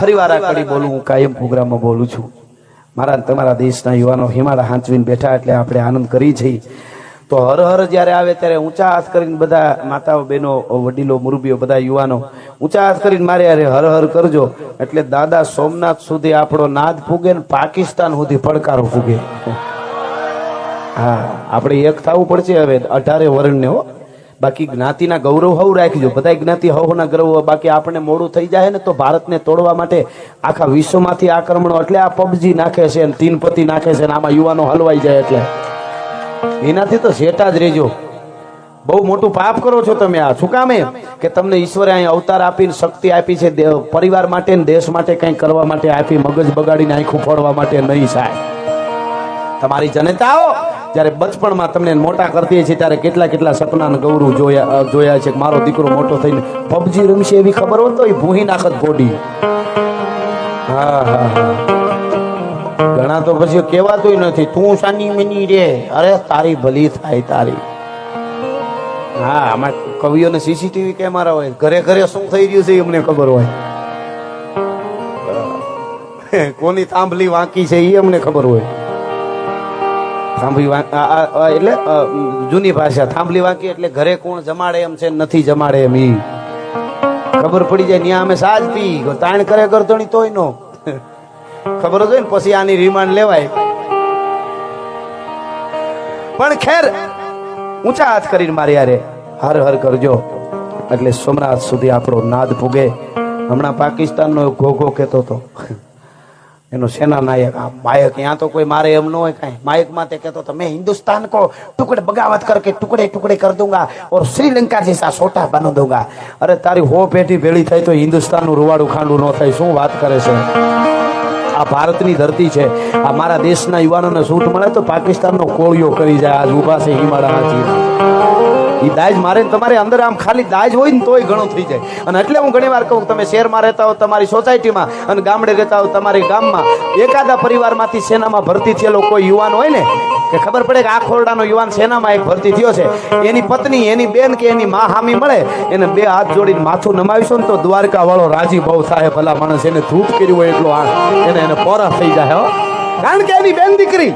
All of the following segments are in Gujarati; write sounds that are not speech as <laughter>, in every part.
ફરીવાર આ કડી બોલું, હું કાયમ પ્રોગ્રામમાં બોલું છું. મારા તમારા દેશના યુવાનો હિમાળા હાંચવીને બેઠા એટલે આપણે આનંદ કરી છીએ તો હર હર જ્યારે આવે ત્યારે ઊંચા હાથ કરીને બધા માતાઓ, બહેનો, વડીલો, મુરબીઓ, બધા યુવાનો ઊંચા હાથ કરીને મારે અરે હર હર કરજો. એટલે દાદા સોમનાથ સુધી આપણો નાદ ફૂગે ને પાકિસ્તાન સુધી પડકારો ફૂગે. હા, આપણે એક થવું પડશે હવે અઢારે વર્ણને હો. બાકી જ્ઞાતિના ગૌરવ હવ રાખજો. બધા જ્ઞાતિ હવના ગૌરવ બાકી આપણે મોડું થઈ જાય ને તો ભારતને તોડવા માટે આખા વિશ્વમાંથી આક્રમણો એટલે આ પબજી નાખે છે ને તીનપતિ નાખે છે આમાં યુવાનો હલવાઈ જાય એટલે. એનાથી તો શેટા જ રહેજો. બહુ મોટું પાપ કરો છો તમે આ. શું કામે કે તમને ઈશ્વરે અહીં અવતાર આપીને શક્તિ આપી છે પરિવાર માટે દેશ માટે કંઈ કરવા માટે આપી, મગજ બગાડીને આંખું ફોડવા માટે નહીં સાહેબ. તમારી જનતાઓ જ્યારે બચપણમાં તમને મોટા કરતી છે ત્યારે કેટલા કેટલા સપના ગૌરવ જોયા જોયા છે મારો દીકરો મોટો થઈને પબજી રમશે એવી ખબર હોત તો એ ભૂહી નાખત બોડી હા હા હા. ઘણા તો પછી કહેવાતું નથી. તું સાની મની રે. અરે, તારી ભલી થાય તારી. હા, આમાં કવિઓને સીસીટીવી કેમેરા હોય. ઘરે ઘરે શું થઈ રહ્યું છે અમને ખબર હોય. કોની થાંભલી વાંકી છે એ અમને ખબર હોય. થાંભલી એટલે જૂની ભાષા, થાંભલી વાંકી એટલે ઘરે કોણ જમાડે એમ છે નથી જમાડે એમ ઈ. ખબર પડી જાય ત્યાં અમે સાજ પી તાણ કરે ગરદણી તોય નો. ખબર જ હોય ને, પછી આની રિમાન્ડ લેવાય. પણ ખેર, ઊંચા હાથ કરીને મારી યારે હર હર કરજો. એટલે સોમનાથ સુધી આપણો નાદ પૂગે. હમણાં પાકિસ્તાનનો ઘોઘો કહેતો હતો. એનો સેના નાયક, આ માયક, યા તો કોઈ મારે એમ ન હોય કઈ. માયકમાં તે કહેતો તમે હિન્દુસ્તાન કો ટુકડે બગાવત કરકે ટુકડે ટુકડે કર દઉંગા ઓર શ્રીલંકા જૈસા સોટા બનો દઉંગા અરે, તારી હો પેટી ભેળી થાય તો હિન્દુસ્તાનનું રૂવાડું ખાંડું ન થાય. શું વાત કરે છે? આ ભારતની ધરતી છે. આ મારા દેશના યુવાનોને છૂટ મળે તો પાકિસ્તાનનો કોળિયો કરી જાય. આજ ઊભા છે હિમાળા હાજી એ દાજ મારે તમારે અંદર આમ ખાલી દાજ હોય ને તોય ઘણું થઈ જાય. અને એટલે હું ઘણી વાર કહું, તમે શહેરમાં રહેતા હો, તમારી સોસાયટીમાં અને ગામડે રહેતા હો, તમારી ગામમાં એકાદા પરિવારમાંથી સેનામાં ભરતી થયેલો કોઈ યુવાન હોય ને, કે ખબર પડે કે આ ખોરડાનો યુવાન સેનામાં એક ભરતી થયો છે, એની પત્ની, એની બેન કે એની મા હામી મળે, એને બે હાથ જોડીને માથું નમાવીશું ને તો દ્વારકા વાળો રાજી બહુ થાય, ભલા માણસ એને ધૂપ કર્યું હોય એટલો આ એને એને પોરા થઈ જાય, હો. કારણ કે એની બેન દીકરી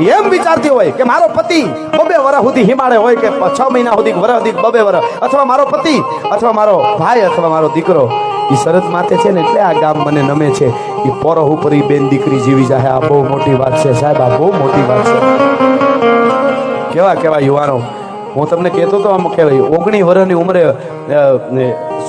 એમ વિચારતી હોય કે મારો પતિ બબે વરસ સુધી હિમાળે હોય કે છ મહિના સુધી વરસ સુધી બબે વરસ અથવા મારો પતિ, અથવા મારો ભાઈ, અથવા મારો દીકરો. એ શરત માથે છે ને એટલે આ ગામ મને નમે છે. એ પોરો ઉપર બેન દીકરી જીવી જાય આ બહુ મોટી વાત છે સાહેબ, આ બહુ મોટી વાત છે. કેવા કેવા યુવાનો. હું તમને કહેતો તો આમ કહેવાય, ઓગણી વર્ષની ઉંમરે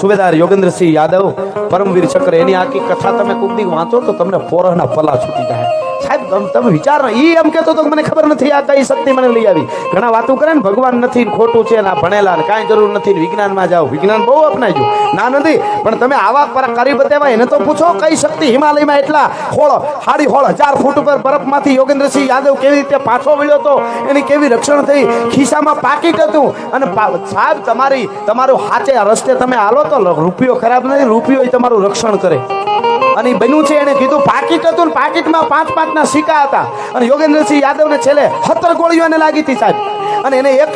સુબેદાર યોગેન્દ્રસિંહ યાદવ પરમવીર ચક્ર, એની આખી કથા તમે કુકદી વાંચો તો તમને પોરહના પલા છૂટી જાય. સાહેબ, તમે વિચાર એ એમ કહેતો તો મને ખબર નથી આ કઈ શક્તિ મને લઈ આવી. ઘણા વાતો કરે ને, ભગવાન નથી ખોટું છે ના ભણેલા કાંઈ જરૂર નથી વિજ્ઞાનમાં જાઓ. વિજ્ઞાન બહુ અપનાવજો ના નથી પણ તમે આવા પર કરી બતાવ્યા, એને તો પૂછો કઈ શક્તિ હિમાલયમાં એટલા હોળ, હાડી હોળ, હજાર ફૂટ ઉપર બરફમાંથી યોગેન્દ્રસિંહ યાદવ કેવી રીતે પાછો વળ્યો હતો એની કેવી રક્ષણ થઈ? ખિસ્સામાં પાકીટ હતું. અને સાહેબ, તમારી, તમારું હાચે રસ્તે તમે હાલો તો રૂપિયો ખરાબ નથી રૂપિયો એ તમારું રક્ષણ કરે. અને બન્યું છે, એને કીધું, પાકીટ હતું ને પાકીટમાં પાંચ ના સિક્કા હતા. અને યોગેન્દ્રસિંહ યાદવને છેલ્લે સત્તર ગોળીઓ એને લાગી હતી સાહેબ. અને એને એક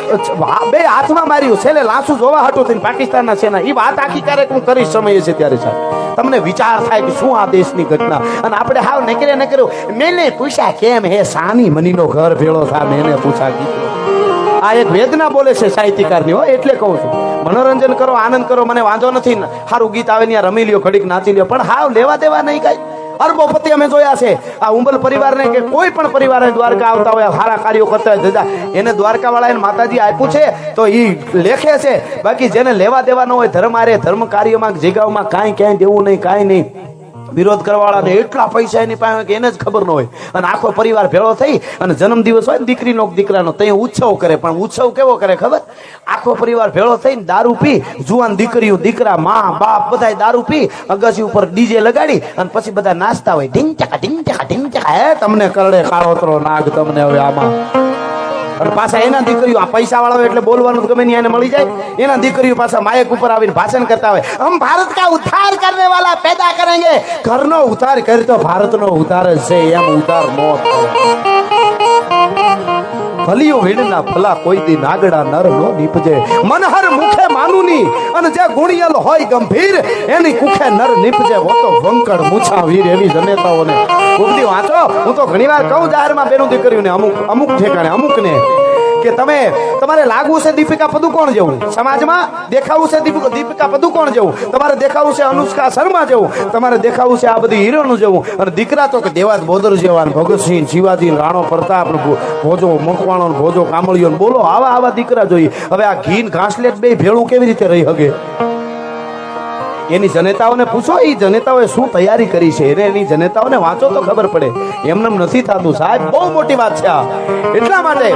બે હાથમાં માર્યું, છેલ્લે લાંસુ જોવા હતું થઈને પાકિસ્તાનના સેના. એ વાત આખી ક્યારેક હું કરીશ સમયે છે ત્યારે સાહેબ. તમને વિચાર થાય કે શું આ દેશની ઘટના. અને આપણે હાવ નકરે નકર્યું મેને પૂછ્યા કેમ હે સાની મનીનો ઘર ભેળો? થા મેને પૂછા કીધું. આ એક વેદના બોલે છે સાહિત્યકારની, હો, એટલે કહું છું. મનોરંજન કરો, આનંદ કરો, મને વાંધો નથી. સારું ગીત આવે ત્યાં રમી લ્યો, ઘડીક નાચી લ્યો. પણ હાવ લેવા દેવા નહીં કાંઈ. અરબોપતિ અમે જોયા છે. આ ઉંબલ પરિવારને કે કોઈ પણ પરિવારને દ્વારકા આવતા હોય સારા કાર્યો કરતા હોય જતા એને દ્વારકા એને માતાજી આપ્યું છે, તો એ લેખે છે. બાકી જેને લેવા દેવાનો હોય, ધર્મ આરે ધર્મ કાર્યમાં, જગ્યાઓમાં કાંઈ ક્યાંય દેવું નહીં, કાંઈ નહીં. વિરોધ કરવાવાળાને એટલા પૈસા એની પાસે એને જ ખબર ન હોય. અને આખો પરિવાર ભેળો થઈ અને જન્મદિવસ હોય ને દીકરીનો દીકરાનો ત્યાં ઉત્સવ કરે. પણ ઉત્સવ કેવો કરે ખબર? આખો પરિવાર ભેળો થઈને દારૂ પી, જુવાન દીકરીઓ, દીકરા, મા, બાપ બધા દારૂ પી, અગાસી ઉપર ડીજે લગાડી અને પછી બધા નાસ્તા હોય. ઢીંગ ચકા ઢીંગ ચકા ઢીંગ ચકા હે, તમને કરડે કાળોતરો નાગ તમને હવે આમાં. અને પાછા એના દીકરીઓ આ પૈસા વાળા એટલે બોલવાનું ગમે નહીં, એને મળી જાય. એના દીકરીઓ પાછા માયક ઉપર આવીને ભાષણ કરતા હોય. હમ ભારત કા ઉદ્ધાર કરને વાલા પેદા કરેંગે. ઘરનો ઉદ્ધાર કરી તો ભારતનો ઉદ્ધાર જ છે, એમ નો થાય ભલિયો વીણના ભલા કોઈ દી નાગડા નર નો નીપજે. મનહર મુખે માનુની, અને જે ગુણિયલ હોય ગંભીર, એની કુખે નર નીપજે. વો તો વંકડ મૂછા વીર એવી જનેતાઓને. ઉપદી વાંચો હું તો ઘણીવાર કહું જાહેરમાં બેનું દીકરીઓને, અમુક અમુક ઠેકાણે, અમુકને. કે તમે તમારે લાગવું છે દીપિકા પદુકોણ જેવું? સમાજમાં દેખાવું છે દીપિકા પદુકોણ જેવું? તમારે દેખાવું છે અનુષ્કા શર્મા જેવું? તમારે દેખાવું છે આ બધી હિરોનું જેવું? અને દીકરા તો કે દેવાદ બોદર જેવા ભગતસિંહ, શિવાજી રાણો પ્રતાપ ભોજો મકવાણો ભોજો કામળીઓ બોલો, આવા આવા દીકરા જોઈએ. હવે આ ઘીન ઘાસલેટ બે ભેળું કેવી રીતે રહી શકે એની જનેતાઓને પૂછો એ જનેતાઓએ શું તૈયારી કરી છે? એને એની જનેતાઓને વાંચો તો ખબર પડે. એમનેમ નથી થતું. સાહેબ, બહુ મોટી વાત છે આ. એટલા માટે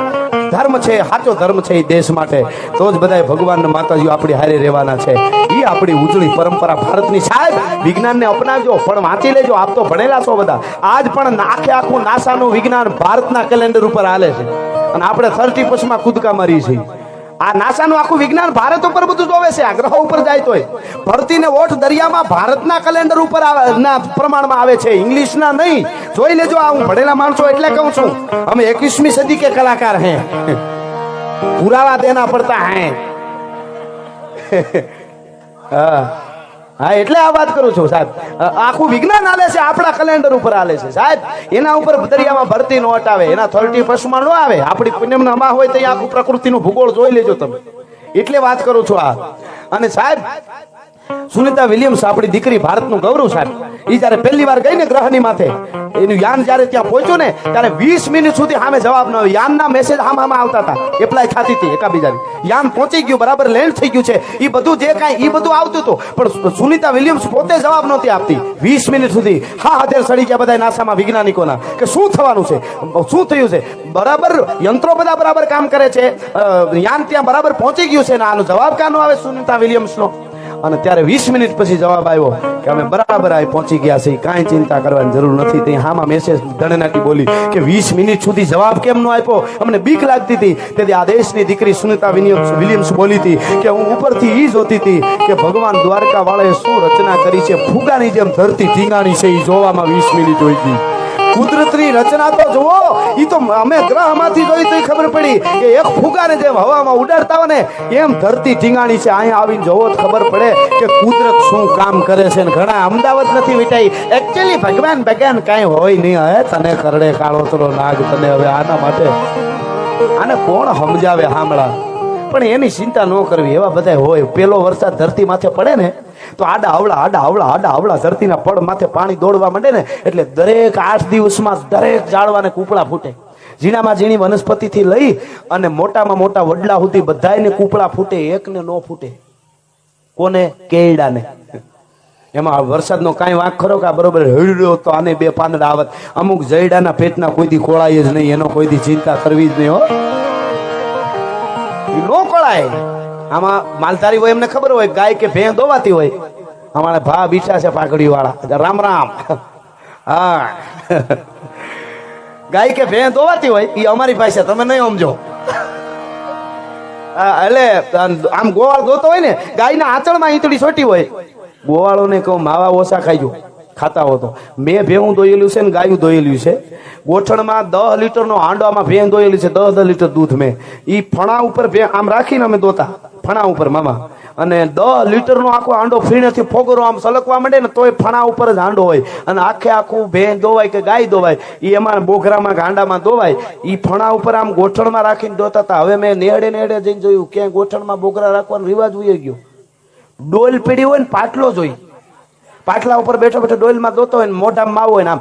ધર્મ છે, સાચો ધર્મ છે એ દેશ માટે. તો જ બધા ભગવાન માતાજીઓ આપણી હારે રહેવાના છે. એ આપણી ઉજળી પરંપરા ભારતની. સાહેબ, વિજ્ઞાનને અપનાવજો, પણ વાંચી લેજો. આપ તો ભણેલા છો બધા. આજ પણ આખે આખું નાસાનું વિજ્ઞાન ભારતના કેલેન્ડર ઉપર હાલે છે. અને આપણે થર્ટી પછમાં કૂદકા મારી છીએ. આ નાસાનું આખું વિજ્ઞાન ભારત ઉપર બધું જોવે છે આ ગ્રહો ઉપર જાય તોય. ભરતીને ઓઠ દરિયામાં ભારતના કેલેન્ડર ઉપર ના પ્રમાણમાં આવે છે, ઇંગ્લિશના નહીં. જોઈ લેજો, આ હું ભણેલા માણસો એટલે કહું છું. અમે એકવીસમી સદી કે કલાકાર હે. પુરાવા દેના પડતા હે. હા. હા, એટલે આ વાત કરું છું, સાહેબ. આખું વિજ્ઞાન આલે છે, આપણા કેલેન્ડર ઉપર આલે છે, સાહેબ. એના ઉપર દરિયામાં ભરતી નો આવે એના થર્ટી ફર્સ્ટમાં ન આવે. આપણી પુણ્યમના માં હોય તો આખું પ્રકૃતિનું ભૂગોળ જોઈ લેજો તમે. એટલે વાત કરું છું આ. અને સાહેબ, સુનિતા વિલિયમ્સ, આપણી દીકરી ભારતનું ગૌરવ, સાહેબ. એ જ્યારે પહેલી વાર ગઈ ને ગ્રહની માથે, એનું યાન જ્યારે ત્યાં પહોંચ્યું ને, ત્યારે વીસ મિનિટ સુધી સામે જવાબ ન આવ્યો. યાનના મેસેજ આમ આવતા હતા. એપ્લાય થતી હતી એકાબીજાની. યાન પહોંચી ગયું, બરાબર લેન્ડ થઈ ગયું છે. એ બધું જે કાંઈ એ બધું આવતું હતું. પણ સુનિતા વિલિયમ્સ પોતે જવાબ નહોતી આપતી. વીસ મિનિટ સુધી હા હાથે સડી ગયા બધા નાસામાં વૈજ્ઞાનિકોના. કે શું થવાનું છે? શું થયું છે? બરાબર યંત્રો બધા બરાબર કામ કરે છે. યાન ત્યાં બરાબર પહોંચી ગયું છે ને આનો જવાબ કાનો આવે સુનિતા વિલિયમ્સનો? અને ત્યારે વીસ મિનિટ પછી જવાબ આવ્યો કે અમે બરાબર આવી પહોંચી ગયા છે કાંઈ ચિંતા કરવાની જરૂર નથી. તે હામાં મેસેજ ધણનાટી બોલી કે વીસ મિનિટ સુધી જવાબ કેમ નો આપ્યો? અમને બીક લાગતી હતી. તેથી આ દેશની દીકરી સુનિતા વિલિયમ્સ બોલી હતી કે હું ઉપરથી એ જોતી હતી કે ભગવાન દ્વારકા વાળાએ શું રચના કરી છે? ફુગાની જેમ ધરતી ઢીંગાણી છે એ જોવામાં વીસ મિનિટ હોય ગઈ. કુદરતની રચના તો જુઓ. એ તો અમે ગ્રહમાંથી જોઈ તો ખબર પડી કે એક ફુગાને જેમ હવામાં ઉડાડતા હોય ને, એમ ધરતી ટીંગાણી છે. અહીંયા આવીને જોવો તો ખબર પડે કે કુદરત શું કામ કરે છે ને ઘણા અમદાવાદ નથી વિટાઈ. એકચ્યુઅલી ભગવાન ભગવાન કાંઈ હોય નહીં. હે, તને કરડે કાળોતરો નાગ, તને હવે આના માટે. આને કોણ સમજાવે, હામળા? પણ એની ચિંતા ન કરવી. એવા બધા હોય. પેલો વરસાદ ધરતી માથે પડે ને તો આડા આવડા આડા આવડા આડા આવડા ધરતીના પડ માથે પાણી દોડવા માંડે ને એટલે દરેક આઠ દિવસમાં દરેક ઝાડવાને કૂપળા ફૂટે. ઝીણામાં ઝીણી વનસ્પતિથી લઈ અને મોટામાં મોટા વડલા સુધી બધાને કૂપળા ફૂટે, એકને ન ફૂટે. કોને? કેયડાને એમાં વરસાદનો કાંઈ વાંક ખરો કે બરોબર હળ્યો તો આને બે પાંદડા આવત. અમુક જયડાના પેટના કોઈથી ખોળાય જ નહીં, એનો કોઈ દી ચિંતા કરવી જ નહીં, હો. નો કળાય આમાં માલધારી હોય એમને ખબર હોય, ગાય કે ભેં દોવાતી હોય. અમારે ભા બીઠા છે પાકડી વાળા રામ રામ. હા. ગાય કે ભેં દોવાતી હોય એ અમારી પાસે, તમે નહીં સમજો. એટલે આમ ગોવાળ દોતો હોય ને, ગાયના આંચળમાં ઈંતળી છોટી હોય. ગોવાળોને કહું, માવા ઓછા ખાઈજો ખાતા હતો. મેં ભેહું દોયેલું છે ને ગાયું દોયેલું છે. ગોઠણમાં દસ લીટરનો હાંડવામાં ભેં દોયેલી છે. દસ દસ લીટર દૂધ મેં. એ ફણા ઉપર ભે આમ રાખીને અમે દોતા. ફણા ઉપર, મામા. અને દસ લીટરનો આખો હાંડો ફીણેથી ફોગરો આમ સલકવા માંડે ને તોય ફણા ઉપર જ હાંડો હોય. અને આખે આખું ભેં દોવાય કે ગાય દોવાય એ એમાં બોઘરામાં ગાંડામાં દોવાય એ ફણા ઉપર આમ ગોઠણમાં રાખીને દોતા હતા હવે મેં નેડે નેડે જઈને જોયું, ક્યાંય ગોઠણમાં બોઘરા રાખવાનો રિવાજ ઉઈ ગયો. ડોલ પીડી હોય ને પાટલો જોઈ. પાટલા ઉપર બેઠો બેઠો ડોલમાં દોતો હોય ને મોઢામાં માવો હોય આમ.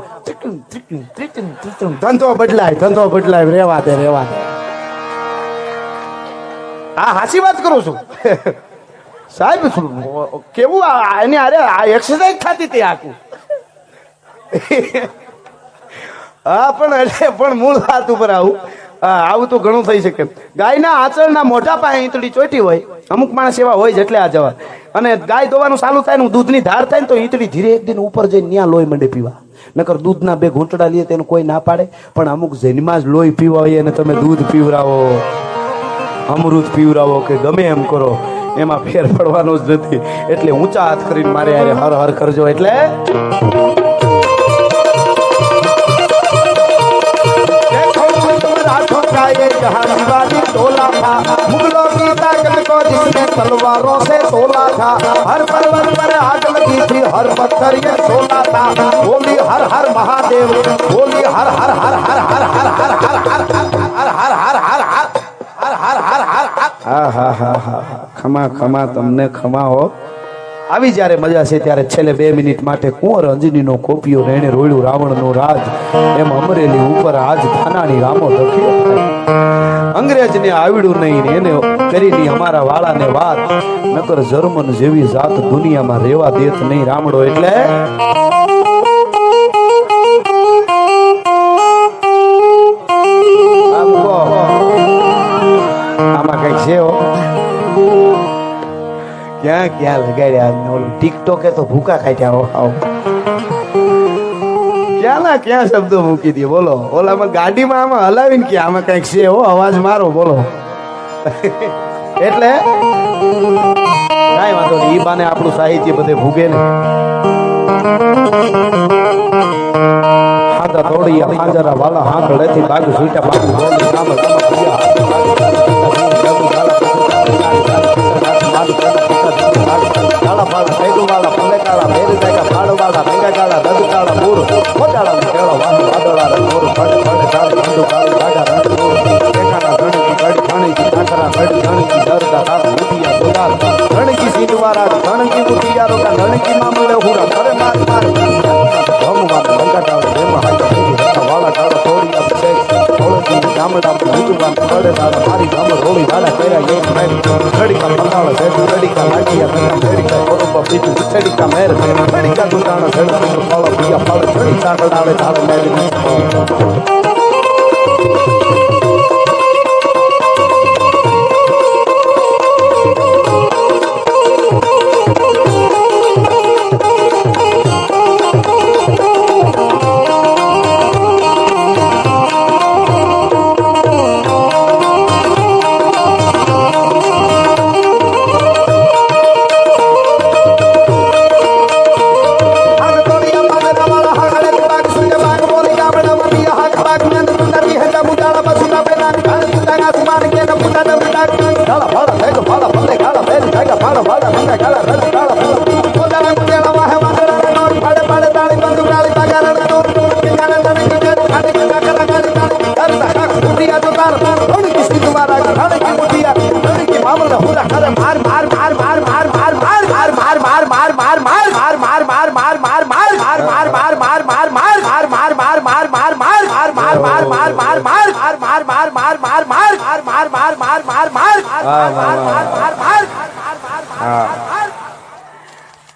ધંધો બદલાય ધંધો બદલાય રેવા દે રેવા દે હા હાસી વાત કરું છું. <laughs> સાહેબ, કેવું એની અરે આ એક્સરસાઇઝ થતી હતી આખું. <laughs> હા, પણ એટલે પણ મૂળ વાત ઉપર આવું. આવું તો ઘણું થઈ શકે. ગાયના આચરણના મોઢા પાસે ઈંતળી ચોટી હોય, અમુક માણસ એવા હોય જ એટલે આ જવા. અને ગાય દોવાનું ચાલુ થાય ને, દૂધની ધાર થાય ને, તો ઈંતળી ધીરે એક દિન ઉપર જઈને ત્યાં લોહી મંડે પીવા. નકર દૂધના બે ઘૂંટડા લઈએ તેનું કોઈ ના પાડે, પણ અમુક જન્મમાં જ લોહી પીવા હોય અને તમે દૂધ પીવરાવો, અમૃત પીવરાવો કે ગમે એમ કરો, એમાં ફેર પડવાનો જ નથી. એટલે ઊંચા હાથ કરીને મારે હર હર કરજો, એટલે ये टोला था मुगलों की ताकत को जिसने तलवारों से सोला था हर पर्वत पर आग लगी थी हर पत्थर ये सोला था बोली हर हर महादेव बोली हर हर हर हर हर हर हर हर हर हर हर हर हर हर हर हर हर हर हा हा हा हा खमा खमा तुमने खमा हो આવી જ્યારે મજા છે ત્યારે છેલ્લે બે મિનિટ માટે કુંવર અંજનીનો કોપિયો રેણે રોળ્યું રાવણનો રાજ, એમ અમરેલી ઉપર આજ થાનાની રામો લખ્યો અંગ્રેજને આવડ્યું નહીં, એને કરી અમારા વાળાને વાત. નકર જર્મન જેવી જાત દુનિયામાં રેવા દેત નહીં રામડો એટલે ક્યાં લગાડ્યા ઓલું ટિકટોકે તો ભૂકા ખાટ્યા હો હાવ ક્યાં શબ્દો મૂકી દે બોલો, ઓલામાં ગાડીમાં આમાં હલાવીને કે આમાં કંઈક છે? હો, અવાજ મારો, બોલો. એટલે? કાંઈ વાંધો નહીં, ઈ બાને આપણું સાહિત્ય બધે ભૂગે ને હાથા દોડી હાજરા વાલા હાથ લેથી બાગ સૂટા બાગ બોલી રામ મોડાળા ઉકેળો વાંધો વાદળા રંગોર ફડ ફડ ગાળ ઠંડુ ગાળ ગાડા રંગોર ટેકાના ગણકી ગઢ ગણકી કાંકરા ગઢ ગણકી દરદા રાત મુઠિયા ગોડાલ ગણકી માં મળે હુરા કરે માર માર અડનાર હારી કામ રોળી દાડા કર્યા એક મેર ઘડીકા પલાળ છે ઘડીકા લાગીયા તના ઘડીકા સ્વરૂપ પીત ઘડીકા મેર ઘડીકા દુતાણા ઘડી ફળ પિયા, ફળ ઘડી ચાંદડાળે ધાડ મેર Thank you.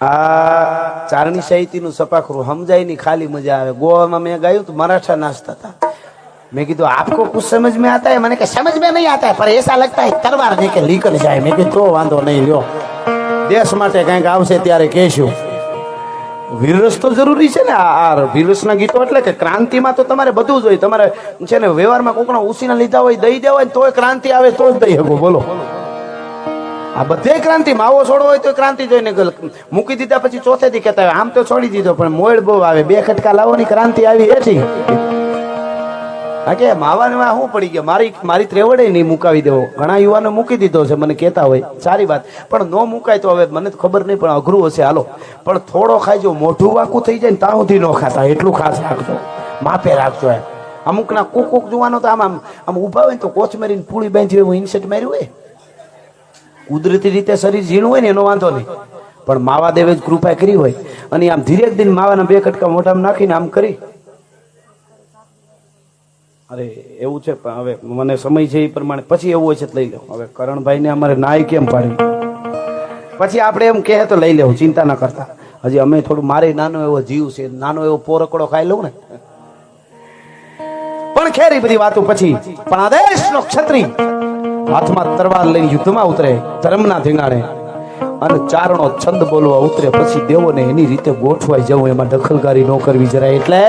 આ ચારણી સાહિત્યનું સપાખરું સમજાયની ખાલી મજા આવે. ગોવામાં મેં ગયું તો મરાઠા નાચતા હતા. મેં કીધું, આપકો કુછ સમજ મેં આતા મને કે, સમજ મેં નહીં આતા પણ એસા લગતા હે તરવાર દે કે નીકળ જાય. મેં કીધું, તો વાંધો નહીં, લ્યો. દેશ માટે કંઈક આવશે ત્યારે કહેશું. વીરરસ તો જરૂરી છે ને આ વીરરસના ગીતો એટલે કે ક્રાંતિમાં તો તમારે બધું જ હોય. તમારે છે ને વ્યવહારમાં કોકનો ઉસીના લીધા હોય, દઈ દેવાય તોય ક્રાંતિ આવે, તો જ દઈ શકો. બોલો. આ બધે ક્રાંતિ, માવો છોડવો હોય તો ક્રાંતિ જોઈને મૂકી દીધા પછી ચોથેથી કહેતા આમ તો છોડી દીધો, પણ મોડ બહુ આવે. બે ખટકા લાવવાની ક્રાંતિ આવી એથી. કે માવામાં શું પડી ગયા? મારી મારી ત્રેવડે નહીં મુકાવી દેવો. ઘણા યુવાનો મૂકી દીધો છે, મને કહેતા હોય. સારી વાત. પણ ન મુકાય તો હવે મને તો ખબર નહીં, પણ અઘરું હશે. હાલો. પણ થોડો ખાઈજો મોઢું વાકું થઈ જાય ને ત્યાં સુધી ન ખાતા. એટલું ખાસ રાખજો. માપે રાખજો એમ. અમુકના કુક કુક જોવાનો તો આમ આમ આમ ઊભા હોય ને તો કોચમેરીને પૂળી બાંધી હોય ઇન્સેટ માર્યું હોય. કુદરતી રીતે શરીર ઝીણું હોય ને એનો વાંધો નહીં. પણ માવા દેવે જ કૃપા કરી હોય. અને આમ ધીરે દિન માવાના બે કટકા મોઢામાં નાખીને આમ કરી. અરે, એવું છે, પણ હવે મને સમય છે એ પ્રમાણે. પછી એવું હોય છે લઈ લો હવે કરણભાઈ ને અમારે નાય કેમ પાડી? પછી આપણે એમ કહે તો લઈ લેવું, ચિંતા ના કરતા. હજી અમે થોડું, મારે નાનો એવો જીવ છે, નાનો એવો પોરકડો ખાઈ લઉં ને. પણ ખેરી બધી વાતો પછી. પણ આદેશ નો ક્ષત્રિય હાથમાં તરવાર લઈને યુદ્ધમાં ઉતરે, ધર્મના ધીંગાણે. અને ચારણો છંદ બોલવા ઉતરે, પછી દેવોને એની રીતે ગોઠવાઈ જવું, એમાં દખલકારી ન કરવી જરાય. એટલે